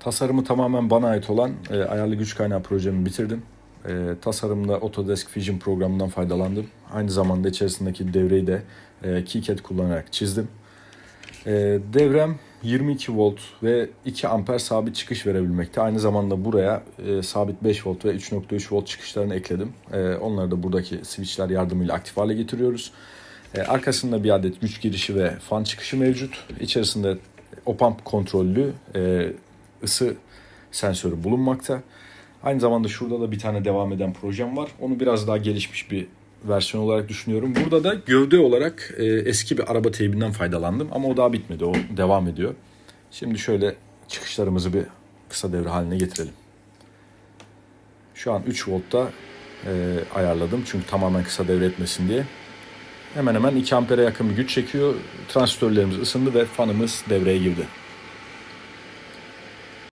Tasarımı tamamen bana ait olan e, ayarlı güç kaynağı projemi bitirdim. E, tasarımda Autodesk Fusion programından faydalandım. Aynı zamanda içerisindeki devreyi de e, KiCad kullanarak çizdim. E, devrem 22 volt ve 2 amper sabit çıkış verebilmekte. Aynı zamanda buraya e, sabit 5 volt ve 3.3 volt çıkışlarını ekledim. E, onları da buradaki switchler yardımıyla aktif hale getiriyoruz. E, arkasında bir adet güç girişi ve fan çıkışı mevcut. İçerisinde OPAMP kontrollü e, ısı sensörü bulunmakta. Aynı zamanda şurada da bir tane devam eden projem var. Onu biraz daha gelişmiş bir versiyon olarak düşünüyorum. Burada da gövde olarak e, eski bir araba teybinden faydalandım ama o daha bitmedi. O devam ediyor. Şimdi şöyle çıkışlarımızı bir kısa devre haline getirelim. Şu an 3 voltta e, ayarladım çünkü tamamen kısa devre etmesin diye. Hemen hemen 2 ampere yakın bir güç çekiyor. Transistörlerimiz ısındı ve fanımız devreye girdi.